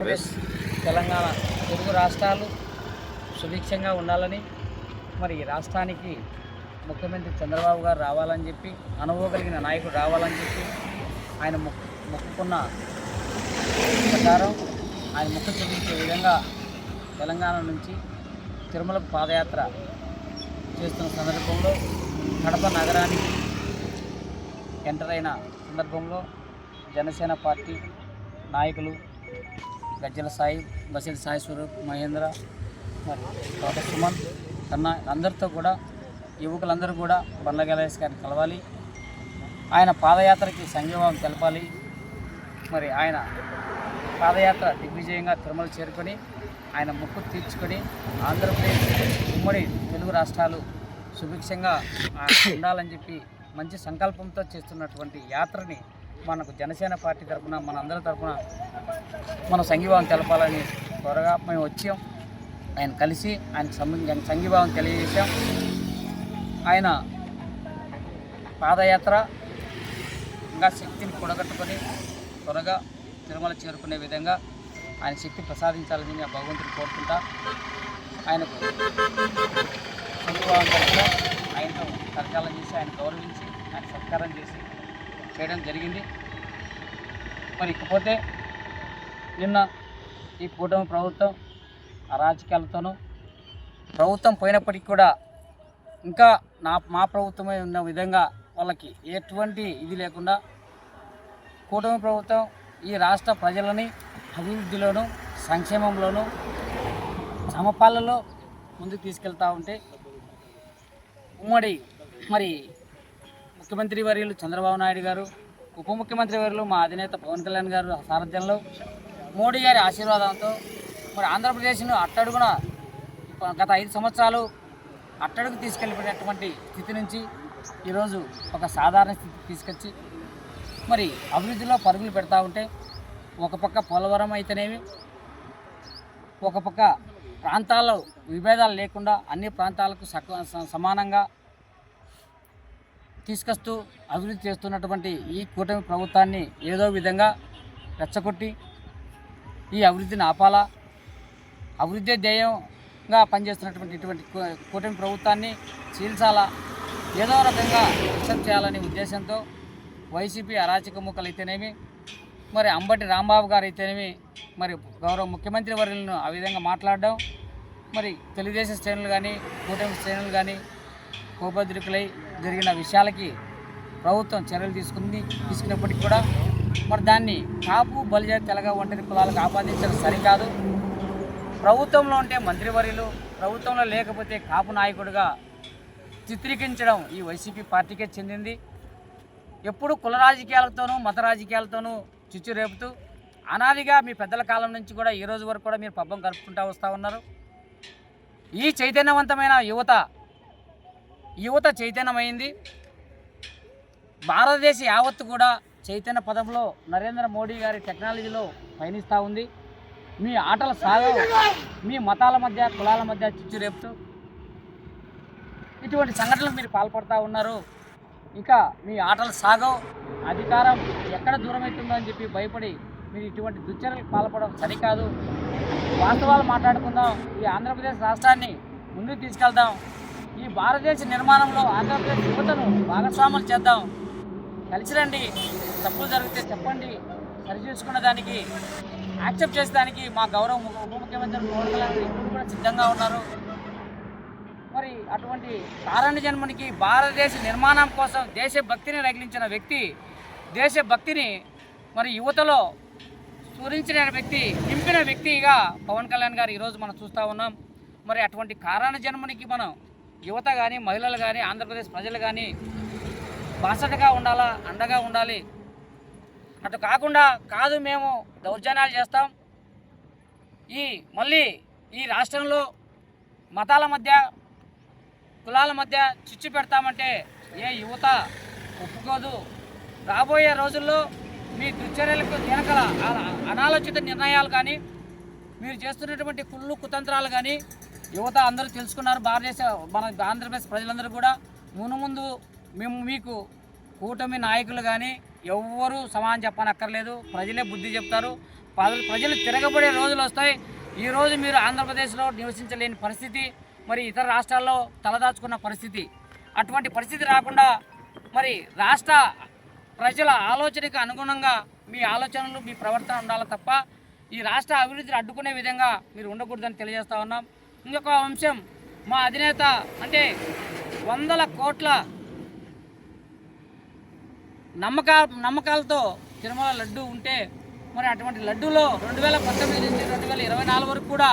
ఆంధ్రప్రదేశ్ తెలంగాణ తెలుగు రాష్ట్రాలు సుభిక్షంగా ఉండాలని మరి ఈ రాష్ట్రానికి ముఖ్యమంత్రి చంద్రబాబు గారు రావాలని చెప్పి అనుభవగలిగిన నాయకుడు రావాలని చెప్పి ఆయన మొక్కు మొక్కుకున్న ప్రకారం ఆయన మొక్కు చెల్లించే విధంగా తెలంగాణ నుంచి తిరుమల పాదయాత్ర చేస్తున్న సందర్భంలో కడప నగరానికి ఎంటర్ అయిన సందర్భంలో జనసేన పార్టీ నాయకులు గజ్జల సాయి బసిల్ సాయి స్వరూప్ మహేంద్ర మరి తోట సుమన్ కన్నా అందరితో కూడా యువకులందరూ కూడా బండ్ల గణేష్ గారిని కలవాలి. ఆయన పాదయాత్రకి సంఘీభావం తెలపాలి. మరి ఆయన పాదయాత్ర దిగ్విజయంగా తిరుమల చేరుకొని ఆయన ముక్కు తీర్చుకొని ఆంధ్రప్రదేశ్ ఉమ్మడి తెలుగు రాష్ట్రాలు సుభిక్షంగా ఉండాలని చెప్పి మంచి సంకల్పంతో చేస్తున్నటువంటి యాత్రని మనకు జనసేన పార్టీ తరఫున మన అందరి తరఫున మనం సంఘీభావం తెలపాలని త్వరగా మేము వచ్చాం. ఆయన కలిసి ఆయన సంఘ- సంఘీభావం తెలియజేశాం. ఆయన పాదయాత్ర ఇంకా శక్తిని కూడగట్టుకొని త్వరగా తిరుమల చేరుకునే విధంగా ఆయన శక్తి ప్రసాదించాలని నేను భగవంతుని కోరుకుంటా. ఆయనకు సంఘీభావం తెలిసిన ఆయనతో కరకాలం చేసి ఆయన గౌరవించి ఆయన సత్కారం చేసి చేయడం జరిగింది. మరి ఇకపోతే నిన్న ఈ కూటమి ప్రభుత్వం అరాజకాలతోనూ ప్రభుత్వం పోయినప్పటికీ కూడా ఇంకా నా మా ప్రభుత్వమే ఉన్న విధంగా వాళ్ళకి ఎటువంటి ఇది లేకుండా కూటమి ప్రభుత్వం ఈ రాష్ట్ర ప్రజలని అభివృద్ధిలోను సంక్షేమంలోను సమపాలలో ముందుకు తీసుకెళ్తూ ఉంటే ఉమ్మడి మరి ముఖ్యమంత్రి వర్యులు చంద్రబాబు నాయుడు గారు ఉప ముఖ్యమంత్రి వర్యులు మా అధినేత పవన్ కళ్యాణ్ గారు సారథ్యంలో మోడీ గారి ఆశీర్వాదంతో మరి ఆంధ్రప్రదేశ్ను అట్టడుగున గత ఐదు సంవత్సరాలు అట్టడుగు తీసుకెళ్ళిపోయినటువంటి స్థితి నుంచి ఈరోజు ఒక సాధారణ స్థితి తీసుకొచ్చి మరి అభివృద్ధిలో పరుగులు పెడతా ఉంటే ఒక పక్క పోలవరం అయితేనేమి ఒక పక్క ప్రాంతాల్లో విభేదాలు లేకుండా అన్ని ప్రాంతాలకు సక స- సమానంగా తీసుకొస్తూ అభివృద్ధి చేస్తున్నటువంటి ఈ కూటమి ప్రభుత్వాన్ని ఏదో విధంగా రెచ్చగొట్టి ఈ అభివృద్ధిని ఆపాలా? అభివృద్ధి ధ్యేయంగా పనిచేస్తున్నటువంటి ఇటువంటి కూటమి ప్రభుత్వాన్ని చీల్చాలా? ఏదో రకంగా డిస్టర్బ్ చేయాలనే ఉద్దేశంతో వైసీపీ అరాచక ముక్కలు అయితేనేమి మరి అంబటి రాంబాబు గారు అయితేనేమి మరి గౌరవ ముఖ్యమంత్రి వర్యులను ఆ విధంగా మాట్లాడడం మరి తెలుగుదేశం శ్రేణులు కానీ కూటమి శ్రేణులు కానీ కోపద్రికులై జరిగిన విషయాలకి ప్రభుత్వం చర్యలు తీసుకుంది తీసుకున్నప్పటికీ కూడా మరి దాన్ని కాపు బలిజ తెలగ వంటి కులాలకు ఆపాదించడం సరికాదు. ప్రభుత్వంలో ఉంటే మంత్రివర్యులు ప్రభుత్వంలో లేకపోతే కాపు నాయకుడిగా చిత్రీకరించడం ఈ వైసీపీ పార్టీకే చెందింది. ఎప్పుడు కుల రాజకీయాలతోనూ మత రాజకీయాలతోనూ చిచ్చు రేపుతూ అనాదిగా మీ పెద్దల కాలం నుంచి కూడా ఈ రోజు వరకు కూడా మీరు పబ్బం కలుపుకుంటూ వస్తూ ఉన్నారు. ఈ చైతన్యవంతమైన యువత యువత చైతన్యమైంది. భారతదేశ యావత్తు కూడా చైతన్య పదంలో నరేంద్ర మోడీ గారి టెక్నాలజీలో పయనిస్తూ ఉంది. మీ ఆటల సాగవు మీ మతాల మధ్య కులాల మధ్య చిచ్చు రేపుతూ ఇటువంటి సంఘటనలు మీరు పాల్పడుతూ ఉన్నారు. ఇక మీ ఆటలు సాగవు అధికారం ఎక్కడ దూరం చెప్పి భయపడి మీరు ఇటువంటి దుశ్చర్యలకు పాల్పడడం సరికాదు. వాస్తవాలు మాట్లాడుకుందాం. ఈ ఆంధ్రప్రదేశ్ రాష్ట్రాన్ని ముందుకు తీసుకెళ్దాం. ఈ భారతదేశ నిర్మాణంలో ఆంధ్రప్రదేశ్ యువతను భాగస్వాములు చేద్దాం. కలిసి రండి. తప్పులు జరిగితే చెప్పండి. సరిచూసుకున్న దానికి యాక్సెప్ట్ చేసేదానికి మా గౌరవ ఉప ముఖ్యమంత్రి పవన్ కళ్యాణ్ కూడా సిద్ధంగా ఉన్నారు. మరి అటువంటి కారణ జన్మనికి భారతదేశ నిర్మాణం కోసం దేశభక్తిని రగిలించిన వ్యక్తి దేశభక్తిని మరి యువతలో స్ఫురించిన వ్యక్తి నింపిన వ్యక్తిగా పవన్ కళ్యాణ్ గారు ఈరోజు మనం చూస్తూ ఉన్నాం. మరి అటువంటి కారణ జన్మనికి మనం యువత కానీ మహిళలు కానీ ఆంధ్రప్రదేశ్ ప్రజలు కానీ బాసటగా ఉండాలా అండగా ఉండాలి? అటు కాకుండా కాదు మేము దౌర్జన్యాలు చేస్తాం. ఈ మళ్ళీ ఈ రాష్ట్రంలో మతాల మధ్య కులాల మధ్య చిచ్చు పెడతామంటే ఏ యువత ఒప్పుకోదు. రాబోయే రోజుల్లో మీ దుర్చర్యలకు వెనకల అనాలోచిత నిర్ణయాలు కానీ మీరు చేస్తున్నటువంటి కుళ్ళు కుతంత్రాలు కానీ యువత అందరూ తెలుసుకున్నారు. భారతదేశ మన ఆంధ్రప్రదేశ్ ప్రజలందరూ కూడా మును ముందు మేము మీకు కూటమి నాయకులు కానీ ఎవ్వరూ సమానం చెప్పనక్కర్లేదు. ప్రజలే బుద్ధి చెప్తారు. ప్రజలు ప్రజలు తిరగబడే రోజులు వస్తాయి. ఈ రోజు మీరు ఆంధ్రప్రదేశ్లో నివసించలేని పరిస్థితి మరి ఇతర రాష్ట్రాల్లో తలదాచుకున్న పరిస్థితి. అటువంటి పరిస్థితి రాకుండా మరి రాష్ట్ర ప్రజల ఆలోచనకు అనుగుణంగా మీ ఆలోచనలు మీ ప్రవర్తన ఉండాలి తప్ప ఈ రాష్ట్ర అభివృద్ధిని అడ్డుకునే విధంగా మీరు ఉండకూడదని తెలియజేస్తా ఉన్నాం. ఇంకొక అంశం మా అధినేత అంటే వందల కోట్ల నమ్మకా నమ్మకాలతో తిరుమల లడ్డు ఉంటే మరి అటువంటి లడ్డూలో రెండు వేల పంతొమ్మిది నుంచి రెండు వేల ఇరవై నాలుగు వరకు కూడా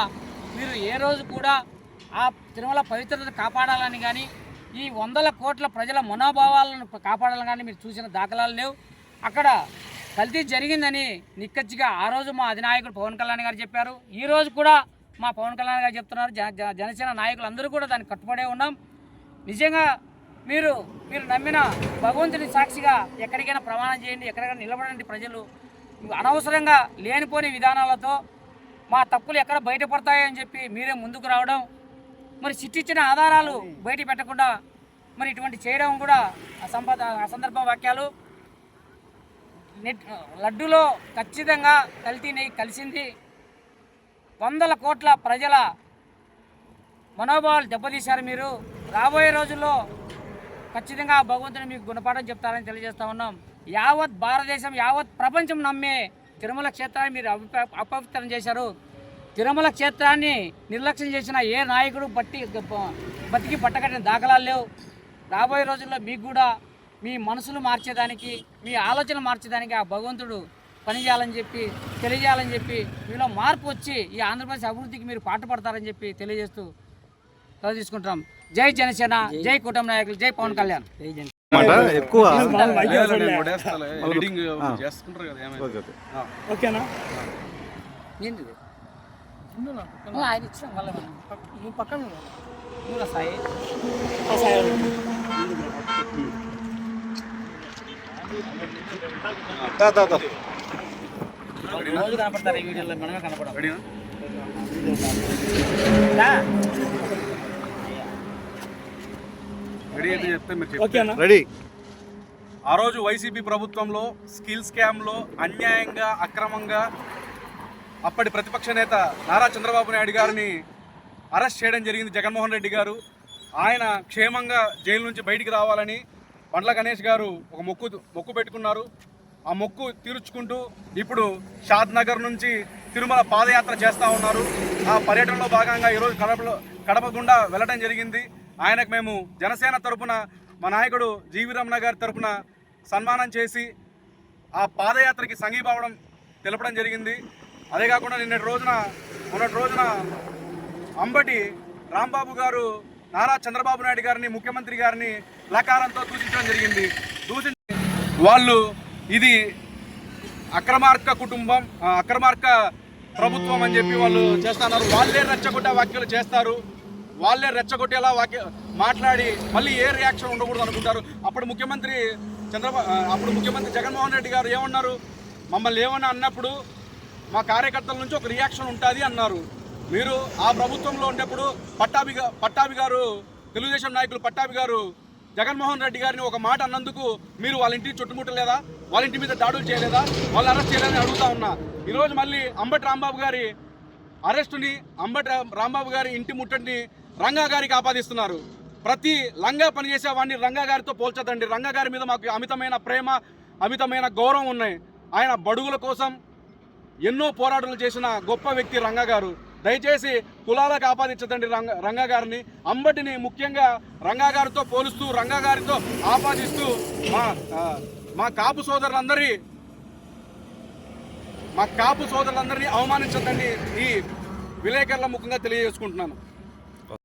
మీరు ఏ రోజు కూడా ఆ తిరుమల పవిత్రతను కాపాడాలని కానీ ఈ వందల కోట్ల ప్రజల మనోభావాలను కాపాడాలని కానీ మీరు చూసిన దాఖలాలు లేవు. అక్కడ కల్తీ జరిగిందని నిక్కచ్చిగా ఆ రోజు మా అధినాయకుడు పవన్ కళ్యాణ్ గారు చెప్పారు. ఈరోజు కూడా మా పవన్ కళ్యాణ్ గారు చెప్తున్నారు. జన జనసేన నాయకులు అందరూ కూడా దానికి కట్టుబడే ఉన్నాం. నిజంగా మీరు మీరు నమ్మిన భగవంతుని సాక్షిగా ఎక్కడికైనా ప్రమాణం చేయండి ఎక్కడికైనా నిలబడండి ప్రజలు. అనవసరంగా లేనిపోని విధానాలతో మా తప్పులు ఎక్కడ బయటపడతాయని చెప్పి మీరే ముందుకు రావడం మరి చిట్టిచ్చిన ఆధారాలు బయట పెట్టకుండా మరి ఇటువంటి చేయడం కూడా అసంపద అసందర్భ వాక్యాలు. నెట్ ఖచ్చితంగా కల్తీ నెయ్యి కలిసింది. వందల కోట్ల ప్రజల మనోభావాలు దెబ్బతీశారు మీరు. రాబోయే రోజుల్లో ఖచ్చితంగా ఆ భగవంతుని మీకు గుణపాఠం చెప్తారని తెలియజేస్తా ఉన్నాం. యావత్ భారతదేశం యావత్ ప్రపంచం నమ్మే తిరుమల క్షేత్రాన్ని మీరు అపవిత్రం చేశారు. తిరుమల క్షేత్రాన్ని నిర్లక్ష్యం చేసిన ఏ నాయకుడు బట్టి బతికి పట్టకట్టిన దాఖలాలు లేవు. రాబోయే రోజుల్లో మీకు కూడా మీ మనసులు మార్చేదానికి మీ ఆలోచనలు మార్చేదానికి ఆ భగవంతుడు పనిచేయాలని చెప్పి తెలియజేయాలని చెప్పి మీలో మార్పు వచ్చి ఈ ఆంధ్రప్రదేశ్ అభివృద్ధికి మీరు పాటుపడతారని చెప్పి తెలియజేస్తూ సెలవు తీసుకుంటాం జై జనసేన జై కుటుంబ నాయకులు జై పవన్ కళ్యాణ్. మాట ఎక్కువ ఎడిటింగ్ చేసుకుంటారు కదా ఏమైనా. Okay, okay. ఓకేనా? ఆయన మళ్ళీ నువ్వు పక్కన. నువ్వు సాయి. ఆ సాయి. దా, దా, దా. రోజు కనపడతారు ఈ వీడియోలో మనమే కనపడం రెడీ. ఆ రోజు వైసీపీ ప్రభుత్వంలో స్కిల్ స్కామ్లో అన్యాయంగా అక్రమంగా అప్పటి ప్రతిపక్ష నేత నారా చంద్రబాబు నాయుడు గారిని అరెస్ట్ చేయడం జరిగింది జగన్మోహన్ రెడ్డి గారు. ఆయన క్షేమంగా జైలు నుంచి బయటికి రావాలని పండ్ల గణేష్ గారు ఒక మొక్కు మొక్కు పెట్టుకున్నారు. ఆ మొక్కు తీర్చుకుంటూ ఇప్పుడు షాద్ నగర్ నుంచి తిరుమల పాదయాత్ర చేస్తూ ఉన్నారు. ఆ పర్యటనలో భాగంగా ఈరోజు కడపలో కడప గుండా వెళ్ళడం జరిగింది. ఆయనకు మేము జనసేన తరపున మా నాయకుడు జీవి రమణ గారి తరపున సన్మానం చేసి ఆ పాదయాత్రకి సంఘీభావడం తెలపడం జరిగింది. అదే కాకుండా నిన్నటి రోజున మొన్నటి రోజున అంబటి రాంబాబు గారు నారా చంద్రబాబు నాయుడు గారిని ముఖ్యమంత్రి గారిని లకారంతో దూషించడం జరిగింది. దూషించి వాళ్ళు ఇది అక్రమార్క కుటుంబం అక్రమార్క ప్రభుత్వం అని చెప్పి వాళ్ళు చేస్తున్నారు. వాళ్ళే రెచ్చగొట్టే వ్యాఖ్యలు చేస్తారు. వాళ్ళే రెచ్చగొట్టేలా వాక్య మాట్లాడి మళ్ళీ ఏ రియాక్షన్ ఉండకూడదు అనుకుంటారు. అప్పుడు ముఖ్యమంత్రి చంద్రబాబు అప్పుడు ముఖ్యమంత్రి జగన్మోహన్ రెడ్డి గారు ఏమన్నారు? మమ్మల్ని ఏమన్నా అన్నప్పుడు మా కార్యకర్తల నుంచి ఒక రియాక్షన్ ఉంటుంది అన్నారు. మీరు ఆ ప్రభుత్వంలో ఉండేప్పుడు పట్టాభి పట్టాభి గారు తెలుగుదేశం నాయకులు పట్టాభి గారు జగన్మోహన్ రెడ్డి గారిని ఒక మాట అన్నందుకు మీరు వాళ్ళ ఇంటికి చుట్టుముట్టలేదా? వాళ్ళ ఇంటి మీద దాడులు చేయలేదా? వాళ్ళు అరెస్ట్ చేయలేదని అడుగుతా ఉన్నా. ఈరోజు మళ్ళీ అంబటి రాంబాబు గారి అరెస్టుని అంబటి రాంబాబు గారి ఇంటి ముట్టడిని రంగా గారికి ఆపాదిస్తున్నారు. ప్రతి లంగా పనిచేసే వాడిని రంగా గారితో పోల్చదండి. రంగా గారి మీద మాకు అమితమైన ప్రేమ అమితమైన గౌరవం ఉన్నాయి. ఆయన బడుగుల కోసం ఎన్నో పోరాటాలు చేసిన గొప్ప వ్యక్తి రంగా గారు. దయచేసి కులాలకు ఆపాదించదండి రంగ రంగా గారిని. అంబటిని ముఖ్యంగా రంగా గారితో పోలుస్తూ రంగా గారితో ఆపాదిస్తూ మా కాపు సోదరులందరి మా కాపు సోదరులందరినీ అవమానించదండి ఈ విలేకరుల ముఖంగా తెలియజేసుకుంటున్నాను.